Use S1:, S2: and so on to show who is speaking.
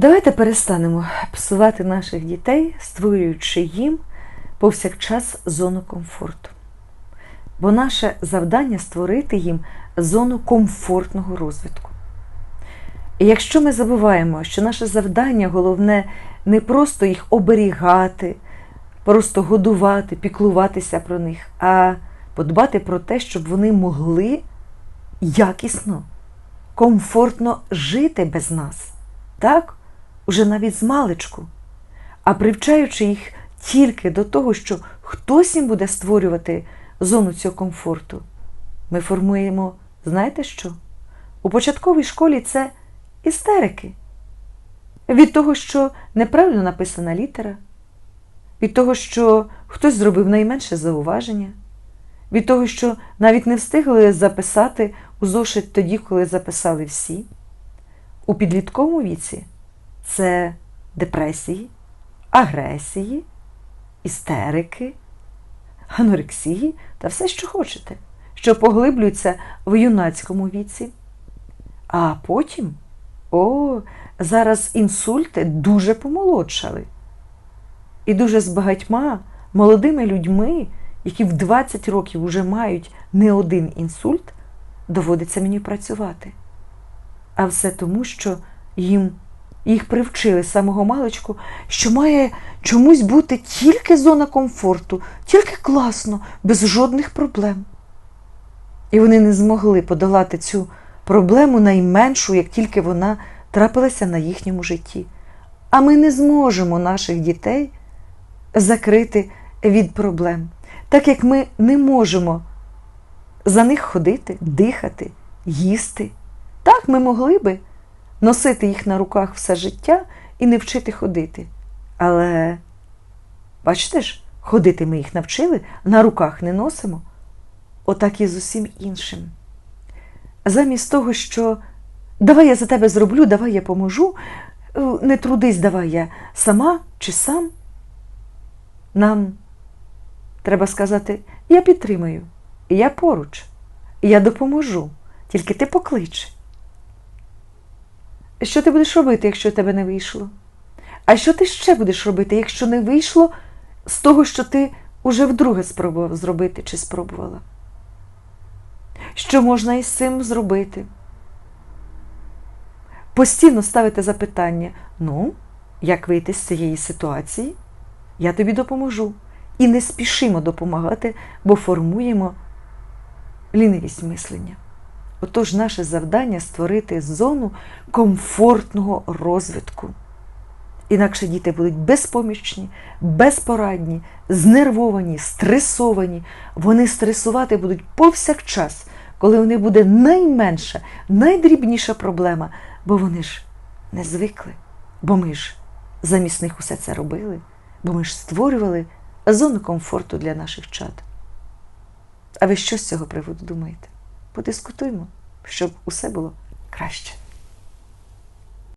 S1: Давайте перестанемо псувати наших дітей, створюючи їм повсякчас зону комфорту. Бо наше завдання створити їм зону комфортного розвитку. І якщо ми забуваємо, що наше завдання головне не просто їх оберігати, просто годувати, піклуватися про них, а подбати про те, щоб вони могли якісно, комфортно жити без нас. Так? Уже навіть з маличку. А привчаючи їх тільки до того, що хтось їм буде створювати зону цього комфорту, ми формуємо, знаєте що? У початковій школі це істерики. Від того, що неправильно написана літера, від того, що хтось зробив найменше зауваження, від того, що навіть не встигли записати у зошит тоді, коли записали всі. У підлітковому віці це депресії, агресії, істерики, анорексії та все, що хочете, що поглиблюється в юнацькому віці. А потім, о, зараз інсульти дуже помолодшали. І дуже з багатьма молодими людьми, які в 20 років вже мають не один інсульт, доводиться мені працювати. А все тому, що їм їх привчили з самого маличку, що має чомусь бути тільки зона комфорту, тільки класно, без жодних проблем. І вони не змогли подолати цю проблему найменшу, як тільки вона трапилася на їхньому житті. А ми не зможемо наших дітей закрити від проблем, так як ми не можемо за них ходити, дихати, їсти. Так, ми могли би носити їх на руках все життя і не вчити ходити. Але, бачите ж, ходити ми їх навчили, на руках не носимо. Отак і з усім іншим. Замість того, що давай я за тебе зроблю, давай я поможу, е, не трудись, давай я сама чи сам. Нам треба сказати, я підтримаю, я поруч, я допоможу, тільки ти поклич. Що ти будеш робити, якщо тебе не вийшло? А що ти ще будеш робити, якщо не вийшло з того, що ти уже вдруге спробував зробити чи спробувала? Що можна із цим зробити? Постійно ставити запитання: ну, як вийти з цієї ситуації? Я тобі допоможу. І не спішимо допомагати, бо формуємо лінивість мислення. Отож, наше завдання створити зону комфортного розвитку. Інакше діти будуть безпомічні, безпорадні, знервовані, стресовані. Вони стресувати будуть повсякчас, коли у них буде найменша, найдрібніша проблема, бо вони ж не звикли, бо ми ж замість них усе це робили, бо ми ж створювали зону комфорту для наших чад. А ви що з цього приводу думаєте? Подискутуємо, щоб усе було краще.